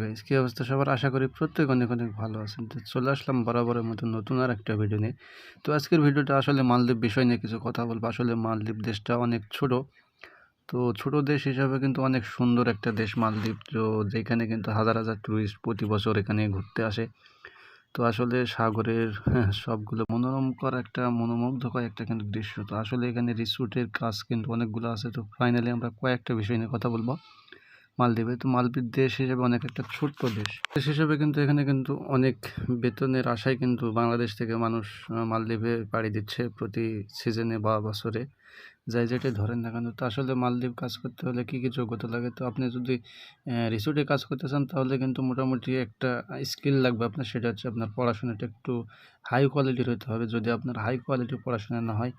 Guys কি অবস্থা? সবার আশা করি প্রত্যেক অনেক অনেক ভালো আছেন। তো চলে আসলাম বরাবরের মতো নতুন আর একটা ভিডিও নিয়ে। তো আজকের ভিডিওটা আসলে মালদ্বীপ বিষয় নিয়ে কিছু কথা বলব। আসলে মালদ্বীপ দেশটা অনেক ছোট। তো ছোট দেশ হিসাবে কিন্তু অনেক সুন্দর একটা দেশ মালদ্বীপ। তো যেখানে কিন্তু হাজার হাজার টুরিস্ট প্রতি বছর এখানে ঘুরতে আসে। তো আসলে সাগরের হ্যাঁ, সবগুলো মনোরমকর একটা মনোমুগ্ধকর একটা কিন্তু দৃশ্য। তো আসলে এখানে রিসোর্টের কাজ কিন্তু অনেকগুলো আছে। তো ফাইনালি আমরা কয়েকটা বিষয় নিয়ে কথা বলব। মালদ্বীপে। তো মালদ্বীপ দেশ হিসেবে অনেক একটা ছোট্ট দেশ। দেশ হিসেবে কিন্তু এখানে কিন্তু অনেক বেতনের আশায় কিন্তু বাংলাদেশ থেকে মানুষ মালদ্বীপে পাড়ি দিচ্ছে প্রতি সিজনে বা বছরে। যাই যেটাই ধরেন না কেন, তো আসলে মালদ্বীপ কাজ করতে হলে কী কী যোগ্যতা লাগে? তো আপনি যদি রিসোর্টে কাজ করতে চান, তাহলে কিন্তু মোটামুটি একটা স্কিল লাগবে আপনার, সেটা হচ্ছে আপনার পড়াশোনাটা একটু হাই কোয়ালিটির হতে হবে। যদি আপনার হাই কোয়ালিটির পড়াশোনা না হয়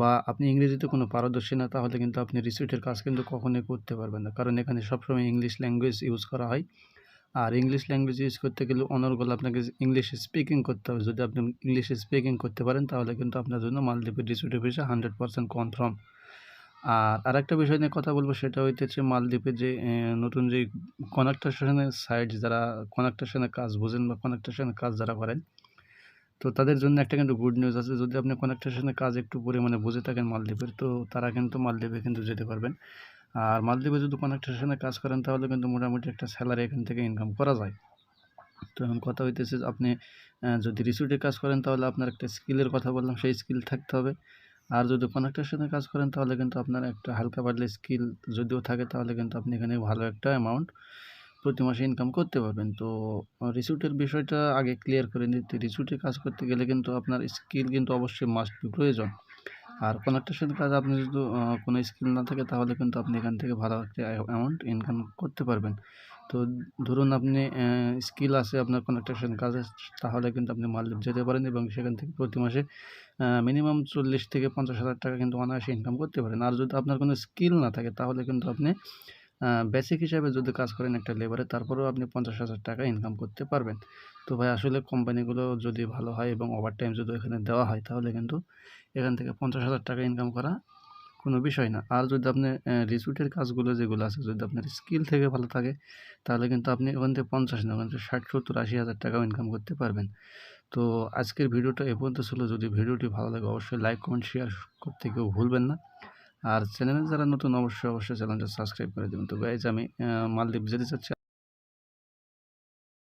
বা আপনি ইংরেজিতে কোনো পারদর্শী না, তাহলে কিন্তু আপনি রিসিপ্টের কাজ কিন্তু কখনোই করতে পারবেন না। কারণ এখানে সবসময় ইংলিশ ল্যাঙ্গুয়েজ ইউজ করা হয়। আর ইংলিশ ল্যাঙ্গুয়েজ ইউজ করতে গেলে অনর্গল আপনাকে ইংলিশ স্পিকিং করতে হবে। যদি আপনি ইংলিশ স্পিকিং করতে পারেন, তাহলে কিন্তু আপনার জন্য মালদ্বীপের রিসিপ্টের ভিসা হান্ড্রেড পার্সেন্ট কনফার্ম আর আরেকটা বিষয় নিয়ে কথা বলব, সেটা হইতেছে মালদ্বীপের যে নতুন যে কনেকট্রেশনের সাইট যারা কনেকট্রেশনের কাজ বোঝেন বা কনেকট্রেশনের কাজ যারা করেন তো তাদের জন্য একটা কিন্তু গুড নিউজ আছে। যদি আপনি কনেকট্রেশনের কাজ একটু পরিমাণে বুঝে থাকেন মালদ্বীপের, তো তারা কিন্তু মালদ্বীপে কিন্তু যেতে পারবেন। আর মালদ্বীপে যদি কনেকট্রেশনে কাজ করেন, তাহলে কিন্তু মোটামুটি একটা স্যালারি এখান থেকে ইনকাম করা যায়। তো এখন কথা হইতেছে আপনি যদি রিসুটে কাজ করেন, তাহলে আপনার একটা স্কিলের কথা বললাম, সেই স্কিল থাকতে হবে। আর যদি কনেকট্রেশনে কাজ করেন, তাহলে কিন্তু আপনার একটা হালকা পাতলা স্কিল যদিও থাকে, তাহলে কিন্তু আপনি এখানে ভালো একটা অ্যামাউন্ট প্রতি মাসে ইনকাম করতে পারবেন। তো রিসিউটের বিষয়টা আগে ক্লিয়ার করে নিতে রিসিউটে কাজ করতে গেলে কিন্তু আপনার স্কিল কিন্তু অবশ্যই মাস্ট প্রয়োজন। আর কনেকট্রেশন কাজ আপনি যদি কোনো স্কিল না থাকে, তাহলে কিন্তু আপনি এখান থেকে ভালো একটা অ্যামাউন্ট ইনকাম করতে পারবেন। তো ধরুন আপনি স্কিল আছে, আপনার কনেকট্রেশন কাজে তাহলে কিন্তু আপনি মালদ্বীপ যেতে পারেন এবং সেখান থেকে প্রতি মাসে মিনিমাম চল্লিশ থেকে পঞ্চাশ হাজার টাকা কিন্তু অনায়াসে ইনকাম করতে পারেন। আর যদি আপনার কোনো স্কিল না থাকে, তাহলে কিন্তু আপনি বেসিক হিসাবে যদি কাজ করেন একটা লেবারে তারপরেও আপনি পঞ্চাশ হাজার টাকা ইনকাম করতে পারবেন। তো ভাই, আসলে কোম্পানিগুলো যদি ভালো হয় এবং ওভার টাইম যদি এখানে দেওয়া হয়, তাহলে কিন্তু এখান থেকে পঞ্চাশ হাজার টাকা ইনকাম করা কোনো বিষয় না। আর যদি আপনি রিসুটের কাজগুলো যেগুলো আছে, যদি আপনার স্কিল থেকে ভালো থাকে, তাহলে কিন্তু আপনি ওখান থেকে পঞ্চাশ না, ওখান থেকে ষাট, সত্তর, আশি হাজার টাকাও ইনকাম করতে পারবেন। তো আজকের ভিডিওটা এ পর্যন্ত ছিল। যদি ভিডিওটি ভালো লাগে, অবশ্যই লাইক কমেন্ট শেয়ার করতে কেউ ভুলবেন না। আর চ্যানেলে যারা নতুন, অবশ্যই অবশ্যই চ্যানেলটা সাবস্ক্রাইব করে দেবেন। তো গাইজ আমি মালদ্বীপ যেতে চাচ্ছি